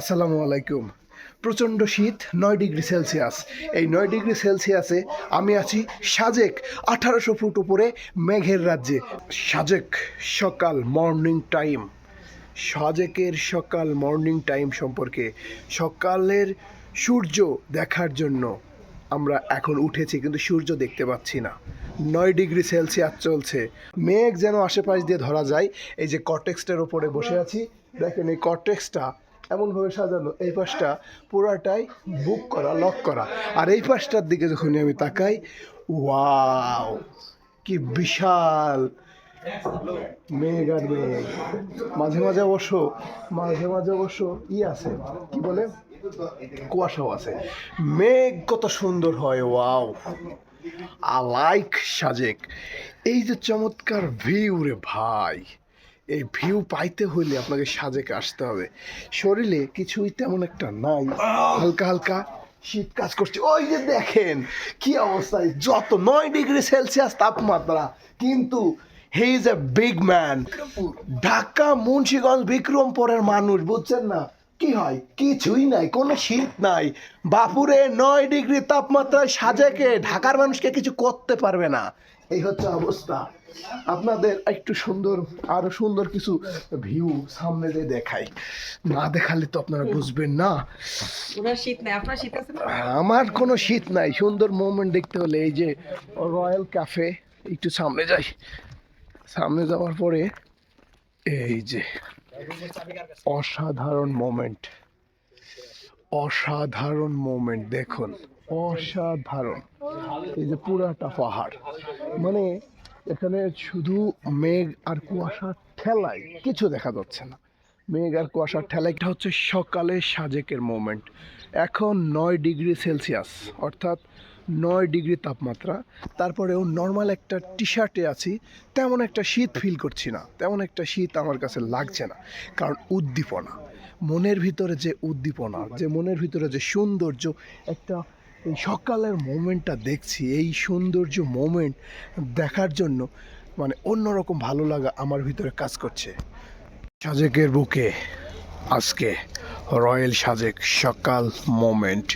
আসসালামু আলাইকুম। প্রচণ্ড শীত, নয় ডিগ্রি সেলসিয়াস। এই নয় ডিগ্রি সেলসিয়াসে আমি আছি সাজেক, আঠারোশো ফুট উপরে মেঘের রাজ্যে। সাজেক, সকাল মর্নিং টাইম। সাজেকের সকাল মর্নিং টাইম সম্পর্কে সকালের সূর্য দেখার জন্য আমরা এখন উঠেছি, কিন্তু সূর্য দেখতে পাচ্ছি না। নয় ডিগ্রি সেলসিয়াস চলছে। মেঘ যেন আশেপাশ দিয়ে ধরা যায়, এই যে কটেক্সটার ওপরে বসে আছি। দেখেন এই কটেক্সটা এমনভাবে সাজানো, এই পাশটা পুরাটাই বুক করা লক করা। আর এই পাশটার দিকে যখনই আমি তাকাই ওয়াও কি বিশাল মেঘ আর মেঘ। মাঝে মাঝে অবশ্য, মাঝে মাঝে অবশ্য ই আছে, কি বলে? কুয়াশাও আছে। মেঘ কত সুন্দর হয় ওয়াও আই লাইক সাজেক। এই যে চমৎকার ভিউ রে ভাই। এই ভিউ পাইতে হইলে আপনাকে সাজেকে আসতে হবে। শরীরে কিছুই তেমন একটা নাই। হালকা হালকা শীত কাজ করছে। ওই যে দেখেন কি অবস্থায় যত নয় ডিগ্রি সেলসিয়াস তাপমাত্রা কিন্তু he is a big man Dhaka Munshiganj বিক্রমপুরের মানুষ বুঝছেন না? কি হয়? কিছুই নাই কোনো শীত নাই। বাপুরে নয় ডিগ্রি তাপমাত্রায় সাজেকে ঢাকার মানুষকে কিছু করতে পারবে না। এই হচ্ছে অবস্থা। আপনাদের একটু সুন্দর আরও সুন্দর কিছু ভিউ সামনে দিয়ে দেখাই। না দেখালে তো আপনারা বুঝবেন না। আমার কোনো শীত নাই। সুন্দর মোমেন্ট দেখতে হলে এই যে রয়্যাল ক্যাফে একটু সামনে যাই। সামনে যাওয়ার পরে এই যে অসাধারণ মোমেন্ট অসাধারণ মোমেন্ট দেখুন। অসাধারণ। এই যে পুরাটা পাহাড়। মানে এখানে শুধু মেঘ আর কুয়াশার ঠেলায় কিছু দেখা যাচ্ছে না। মেঘ আর কুয়াশার ঠেলায় এটা হচ্ছে সকালে সাজেকের মোমেন্ট এখন নয় ডিগ্রি সেলসিয়াস, অর্থাৎ নয় ডিগ্রি তাপমাত্রা। তারপরেও নর্মাল একটা টি শার্টে আছি, তেমন একটা শীত ফিল করছি না, তেমন একটা শীত আমার কাছে লাগছে না, কারণ উদ্দীপনা। মনের ভিতরে যে উদ্দীপনা, যে মনের ভিতরে যে সৌন্দর্য, একটা এই সকালের মোমেন্টটা দেখছি, এই সৌন্দর্য মোমেন্ট দেখার জন্য মানে অন্যরকম ভালো লাগা আমার ভিতরে কাজ করছে। সাজেকের বুকে আজকে রয়্যাল সাজেক সকাল মোমেন্ট।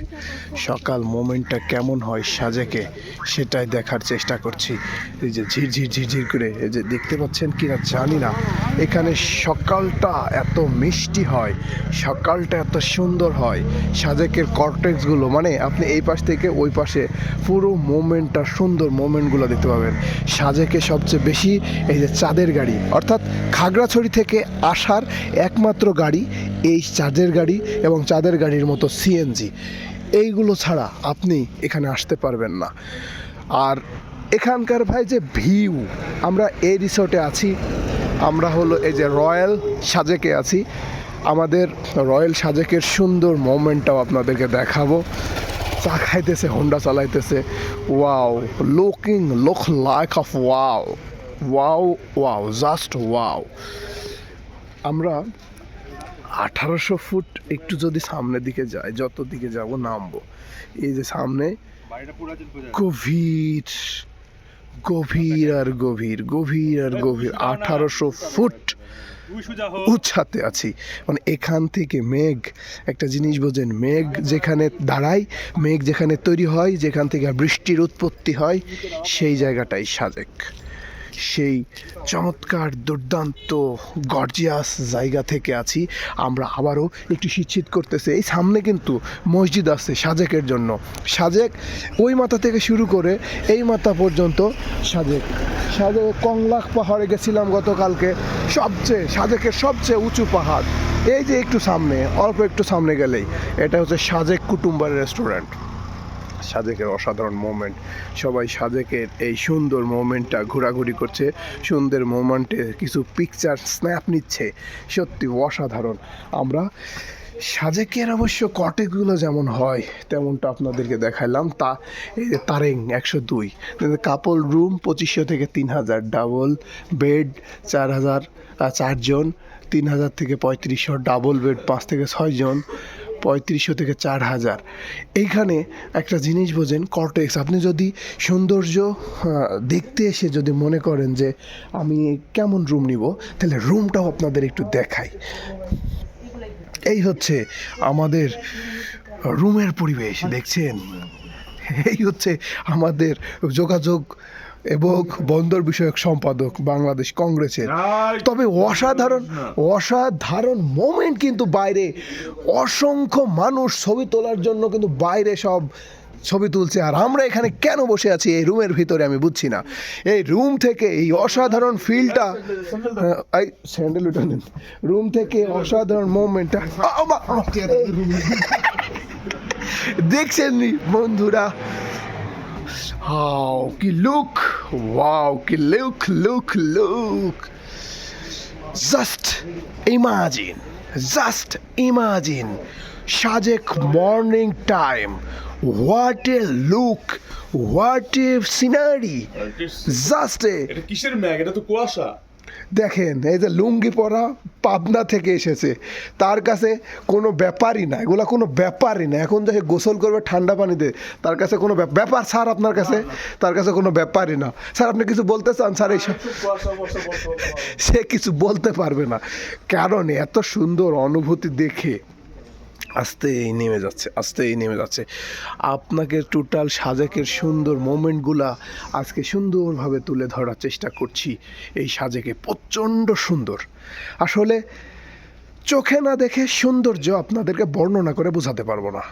সকাল মোমেন্টটা কেমন হয় সাজেকে সেটাই দেখার চেষ্টা করছি। এই যে ঝিরঝির ঝিরঝির করে, এই যে দেখতে পাচ্ছেন কি না জানি না। এখানে সকালটা এত মিষ্টি হয়, সকালটা এত সুন্দর হয়, সাজেকের কর্টেক্সগুলো মানে আপনি এই পাশ থেকে ওই পাশে পুরো মোমেন্টটা, সুন্দর মোমেন্টগুলো দেখতে পাবেন। সাজেকে সবচেয়ে বেশি এই যে চাঁদের গাড়ি, অর্থাৎ খাগড়াছড়ি থেকে আসার একমাত্র গাড়ি এই চাঁদের গাড়ি এবং চাঁদের গাড়ির মতো সিএনজি এইগুলো ছাড়া আপনি এখানে আসতে পারবেন না। আর এখানকার ভাই যে ভিউ, আমরা এই রিসোর্টে আছি। আমরা হলো এই যে রয়্যাল সাজেকে আছি। আমাদের রয়্যাল সাজেকের সুন্দর মোমেন্টটাও আপনাদেরকে দেখাবো। চা খাইতেছে হোন্ডা চালাইতেছে। Wow looking look like of wow wow wow just wow আমরা আঠারোশো ফুট একটু যদি সামনের দিকে যায় যত দিকে যাব নামবো। এই যে সামনে গভীর গভীর আর গভীর গভীর আর গভীর আঠারোশো ফুট উচ্ছাতে আছি। মানে এখান থেকে মেঘ একটা জিনিস বোঝেন মেঘ যেখানে দাঁড়ায় মেঘ যেখানে তৈরি হয় যেখান থেকে বৃষ্টির উৎপত্তি হয় সেই জায়গাটাই সাজেক। সেই চমৎকার, দুর্দান্ত গর্জিয়াস জায়গা থেকে আছি। আমরা আবারও একটু শীত করতেছে। এই সামনে কিন্তু মসজিদ আছে সাজেকের জন্য। সাজেক ওই মাথা থেকে শুরু করে এই মাথা পর্যন্ত সাজেক। সাজেক কংলাক পাহাড়ে গেছিলাম গতকালকে। সবচেয়ে, সাজেকের সবচেয়ে উঁচু পাহাড়। এই যে একটু সামনে, অল্প একটু সামনে গেলেই, এটা হচ্ছে সাজেক কুটুম্বার রেস্টুরেন্ট। সাজেকের অসাধারণ মোমেন্ট সবাই সাজেকের এই সুন্দর মোমেন্টটা ঘোরাঘুরি করছে। সুন্দর মোমেন্টে কিছু পিকচার স্ন্যাপ নিচ্ছে। সত্যি অসাধারণ। আমরা সাজেকের অবশ্য কটেজগুলো যেমন হয়, তেমনটা আপনাদেরকে দেখাইলাম। তা, এই যে তারেং একশো দুই কাপল রুম পঁচিশশো থেকে তিন হাজার ডাবল বেড চার হাজার চারজন, তিন হাজার থেকে পঁয়ত্রিশশো ডাবল বেড পাঁচ থেকে ছয়জন। পঁয়ত্রিশশো থেকে চার হাজার। এইখানে একটা জিনিস বোঝেন কর্টেক্স আপনি যদি সৌন্দর্য দেখতে এসে যদি মনে করেন যে আমি কেমন রুম নিব, তাহলে রুমটাও আপনাদের একটু দেখাই। এই হচ্ছে আমাদের রুমের পরিবেশ, দেখছেন? এই হচ্ছে আমাদের যোগাযোগ এবং বন্দর বিষয়ক সম্পাদক বাংলাদেশ কংগ্রেসের। তবে অসাধারণ অসাধারণ মোমেন্ট কিন্তু বাইরে। অসংখ্য মানুষ ছবি তোলার জন্য কিন্তু বাইরে সব ছবি তুলছে। আর আমরা এখানে কেন বসে আছি এই রুমের ভিতরে আমি বুঝছি না। এই রুম থেকে এই অসাধারণ ফিলটা এই স্যান্ডেল উঠে নিন। রুম থেকে অসাধারণ মোমেন্টটা দেখছেন নি বন্ধুরা? হাও কি লুক কি look, look look just imagine just imagine Sajek morning time what a look what a scenery just a এটা কিসের ম্যাগ? এটা তো কুয়াশা। দেখেন এই যে লুঙ্গি পরা পাবনা থেকে এসেছে। তার কাছে কোনো ব্যাপারই না, এগুলো কোনো ব্যাপারই না। এখন যে গোসল করবে ঠান্ডা পানিতে, তার কাছে কোনো ব্যাপার স্যার আপনার কাছে? তার কাছে কোনো ব্যাপারই না। স্যার, আপনি কিছু বলতে চান? স্যার, এই সে কিছু বলতে পারবে না। কারণ এত সুন্দর অনুভূতি দেখে আস্তেই নেমে যাচ্ছে, আস্তেই নেমে যাচ্ছে। আপনাকে টোটাল সাজেকের সুন্দর মোমেন্টগুলা আজকে সুন্দরভাবে তুলে ধরার চেষ্টা করছি। এই সাজেকে প্রচণ্ড সুন্দর। আসলে চোখে না দেখে সৌন্দর্য আপনাদেরকে বর্ণনা করে বোঝাতে পারব না।